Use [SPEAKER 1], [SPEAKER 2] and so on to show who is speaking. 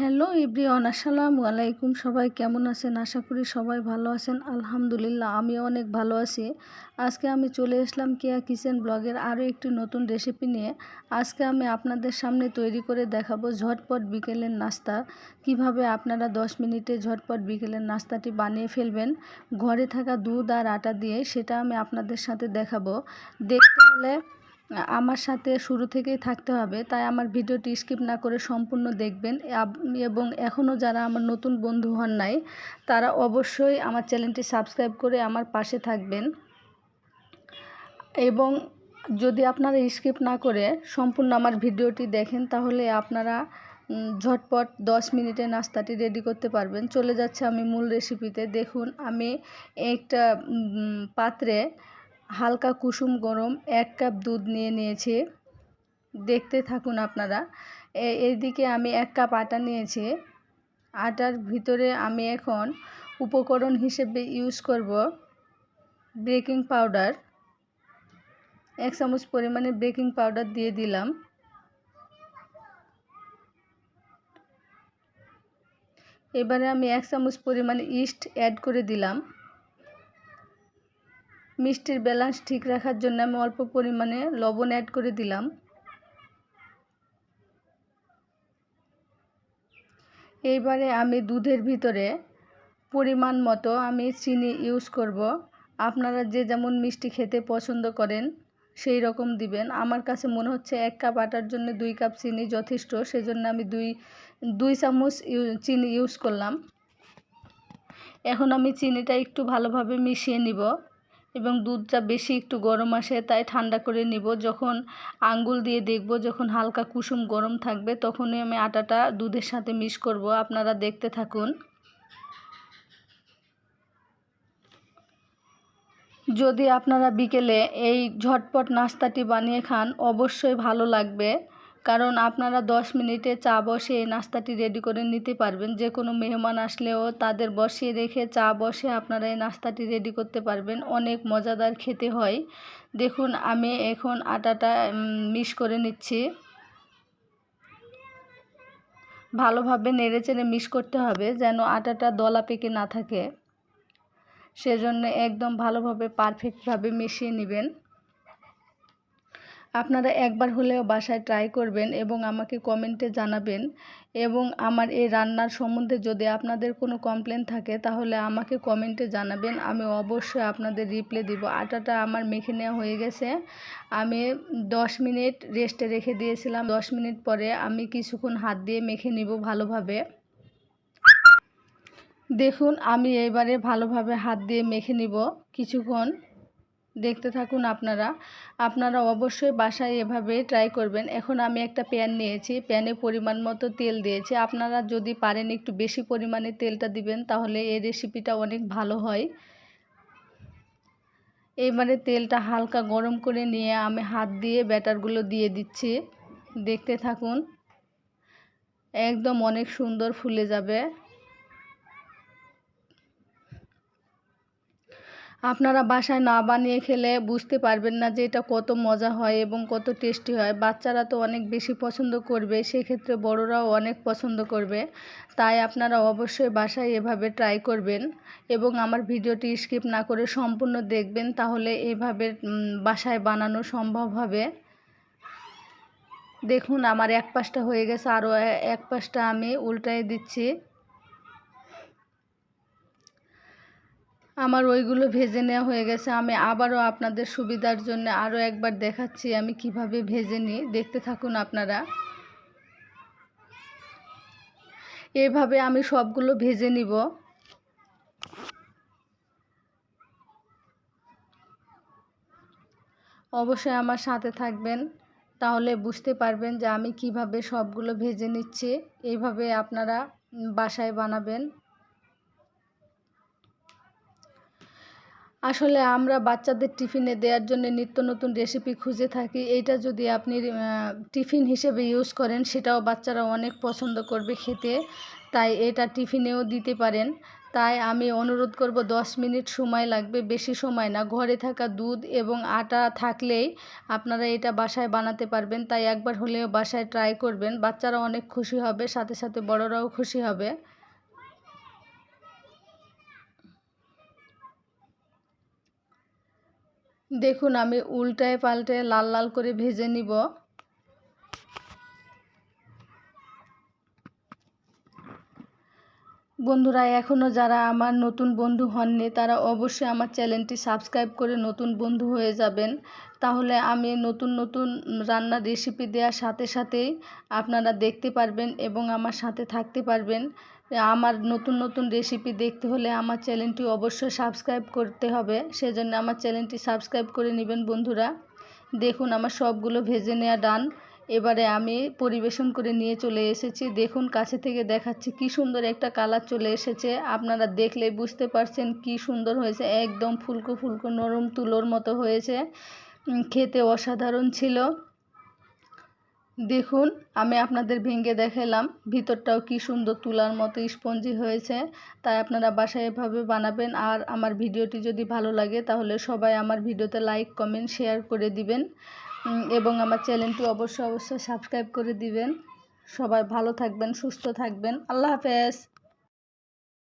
[SPEAKER 1] Hello everyone, আসসালামু আলাইকুম। সবাই কেমন আছেন? আশা করি সবাই ভালো আছেন। আলহামদুলিল্লাহ, আমিও অনেক ভালো আছি। আজকে আমি চলে আসলাম কেয়া কিচেন ব্লগের আরও একটি নতুন রেসিপি নিয়ে। আজকে আমি আপনাদের সামনে তৈরি করে দেখাবো ঝটপট বিকেলের নাস্তা। কীভাবে আপনারা 10 মিনিটে ঝটপট বিকেলের নাস্তাটি বানিয়ে ফেলবেন, ঘরে থাকা দুধ আর আটা দিয়ে, সেটা আমি আপনাদের সাথে দেখাবো। দেখতে হলে আমার সাথে শুরু থেকেই থাকতে হবে। তাই আমার ভিডিওটি স্কিপ না করে সম্পূর্ণ দেখবেন। এবং এখনও যারা আমার নতুন বন্ধু হন নাই, তারা অবশ্যই আমার চ্যানেলটি সাবস্ক্রাইব করে আমার পাশে থাকবেন। এবং যদি আপনারা স্কিপ না করে সম্পূর্ণ আমার ভিডিওটি দেখেন, তাহলে আপনারা ঝটপট 10 মিনিটে নাস্তাটি রেডি করতে পারবেন। চলে যাচ্ছে আমি মূল রেসিপিতে দেখুন, আমি একটা পাত্রে হালকা কুসুম গরম এক কাপ দুধ নিয়ে নিয়েছি। দেখতে থাকুন আপনারা। এইদিকে আমি এক কাপ আটা নিয়েছি। আটার ভিতরে আমি এখন উপকরণ হিসেবে ইউজ করব বেকিং পাউডার এক চামচ পরিমাণে বেকিং পাউডার দিয়ে দিলাম। এবারে আমি এক চামচ পরিমাণে ইস্ট অ্যাড করে দিলাম। মিষ্টির ব্যালেন্স ঠিক রাখার জন্য আমি অল্প পরিমাণে লবণ অ্যাড করে দিলাম। এইবারে আমি দুধের ভিতরে পরিমাণ মতো আমি চিনি ইউজ করব। আপনারা যে যেমন মিষ্টি খেতে পছন্দ করেন, সেই রকম দিবেন। আমার কাছে মনে হচ্ছে এক কাপ আটার জন্য দুই কাপ চিনি যথেষ্ট, সেজন্য আমি দুই দুই চামচ চিনি ইউজ করলাম। এখন আমি চিনিটা একটু ভালোভাবে মিশিয়ে নিব। এবং দুধটা বেশি একটু গরম আসে, তাই ঠান্ডা করে নিব। যখন আঙ্গুল দিয়ে দেখব, যখন হালকা কুসুম গরম থাকবে, তখনই আমি আটাটা দুধের সাথে মিশ করব। আপনারা দেখতে থাকুন। যদি আপনারা বিকেলে এই ঝটপট নাস্তাটি বানিয়ে খান, অবশ্যই ভালো লাগবে। কারণ আপনারা 10 মিনিটে চা বসে নাস্তাটি রেডি করে নিতে পারবেন। যে কোনো মেহমান আসলেও তাদের বসিয়ে রেখে চা বসে আপনারা এই নাস্তাটি রেডি করতে পারবেন। অনেক মজাদার খেতে হয়। দেখুন, আমি এখন আটাটা মিশ করে নিচ্ছি। ভালোভাবে নেড়ে চেড়ে মিশ করতে হবে যেন আটাটা দলা পেকে না থাকে। সেজন্য একদম ভালোভাবে, পারফেক্টভাবে মিশিয়ে নেবেন। আপনারা একবার হলেও বাসায় ট্রাই করবেন এবং আমাকে কমেন্টে জানাবেন এবং আমার এই রান্নার সম্বন্ধে যদি আপনাদের কোনো কমপ্লেন থাকে তাহলে আমাকে কমেন্টে জানাবেন। আমি অবশ্যই আপনাদের রিপ্লে দিব। আটাটা আমার মেখে নেওয়া হয়ে গেছে। আমি 10 মিনিট রেস্টে রেখে দিয়েছিলাম। 10 মিনিট পরে আমি কিছুক্ষণ হাত দিয়ে মেখে নিব ভালোভাবে। দেখুন, আমি এবারে ভালোভাবে হাত দিয়ে মেখে নিব। কিছুক্ষণ দেখতে থাকুন আপনারা। আপনারা অবশ্যই বাসায় এভাবে ট্রাই করবেন। এখন আমি একটা প্যান নিয়েছি। প্যানে পরিমাণ মতো তেল দিয়েছি। আপনারা যদি পারেন একটু বেশি পরিমাণে তেলটা দিবেন, তাহলে এই রেসিপিটা অনেক ভালো হয়। এবারে তেলটা হালকা গরম করে নিয়ে আমি হাত দিয়ে ব্যাটারগুলো দিয়ে দিচ্ছি। দেখতে থাকুন। একদম অনেক সুন্দর ফুলে যাবে। আপনারা বাসায় না বানিয়ে খেলে বুঝতে পারবেন না যে এটা কত মজা হয় এবং কত টেস্টি হয়। বাচ্চারা তো অনেক বেশি পছন্দ করবে, সেক্ষেত্রে বড়রাও অনেক পছন্দ করবে। তাই আপনারা অবশ্যই বাসায় এভাবে ট্রাই করবেন এবং আমার ভিডিওটি স্কিপ না করে সম্পূর্ণ দেখবেন, তাহলে এভাবে বাসায় বানানো সম্ভব হবে। দেখুন, আমার এক পাশটা হয়ে গেছে, আরও এক পাশটা আমি উল্টাই দিচ্ছি। আমার ওইগুলো ভেজে নেওয়া হয়ে গেছে। আমি আবারও আপনাদের সুবিধার জন্য আরও একবার দেখাচ্ছি আমি কীভাবে ভেজে নিই। দেখতে থাকুন আপনারা। এভাবে আমি সবগুলো ভেজে নিব। অবশ্যই আমার সাথে থাকবেন, তাহলে বুঝতে পারবেন যে আমি কীভাবে সবগুলো ভেজে নিচ্ছি। এইভাবে আপনারা বাসায় বানাবেন। আসলে আমরা বাচ্চাদের টিফিনে দেওয়ার জন্য নিত্য নতুন রেসিপি খুঁজে থাকি। এইটা যদি আপনি টিফিন হিসেবে ইউজ করেন, সেটাও বাচ্চারা অনেক পছন্দ করবে খেতে। তাই এটা টিফিনেও দিতে পারেন। তাই আমি অনুরোধ করব, দশ মিনিট সময় লাগবে, বেশি সময় না। ঘরে থাকা দুধ এবং আটা থাকলেই আপনারা এটা বাসায় বানাতে পারবেন। তাই একবার হলেও বাসায় ট্রাই করবেন। বাচ্চারা অনেক খুশি হবে, সাথে সাথে বড়রাও খুশি হবে। দেখুন আমি উল্টায় পাল্টে লাল লাল করে ভেজে নিব। বন্ধুরা এখনও যারা আমার নতুন বন্ধু হননি, তারা অবশ্যই আমার চ্যানেলটি সাবস্ক্রাইব করে নতুন বন্ধু হয়ে যাবেন। তাহলে আমি নতুন নতুন রান্নার রেসিপি দেওয়ার সাথে সাথেই আপনারা দেখতে পারবেন এবং আমার সাথে থাকতে পারবেন। আমার নতুন নতুন রেসিপি দেখতে হলে আমার চ্যানেলটি অবশ্যই সাবস্ক্রাইব করতে হবে। সেজন্য আমার চ্যানেলটি সাবস্ক্রাইব করে নেবেন বন্ধুরা। দেখুন, আমার সবগুলো ভেজে নেওয়া ডান এবারে আমি পরিবেশন করে নিয়ে চলে এসেছি। দেখুন, কাছে থেকে দেখাচ্ছি কি সুন্দর একটা কালার চলে এসেছে। আপনারা দেখলে বুঝতে পারছেন কি সুন্দর হয়েছে। একদম ফুলকো ফুলকো নরম তুলোর মতো হয়েছে। খেতে অসাধারণ ছিল। দেখুন, আমি আপনাদের ভেঙে দেখালাম। ভিতরটাও কি সুন্দর তুলার মতো স্পঞ্জি হয়েছে। তাই আপনারা বাসায় এভাবে বানাবেন। আর আমার ভিডিওটি যদি ভালো লাগে, তাহলে সবাই আমার ভিডিওতে লাইক, কমেন্ট, শেয়ার করে দিবেন। এবং আমার চ্যানেলটি অবশ্যই অবশ্যই সাবস্ক্রাইব করে দিবেন। সবাই ভালো থাকবেন, সুস্থ থাকবেন। আল্লাহ হাফেজ।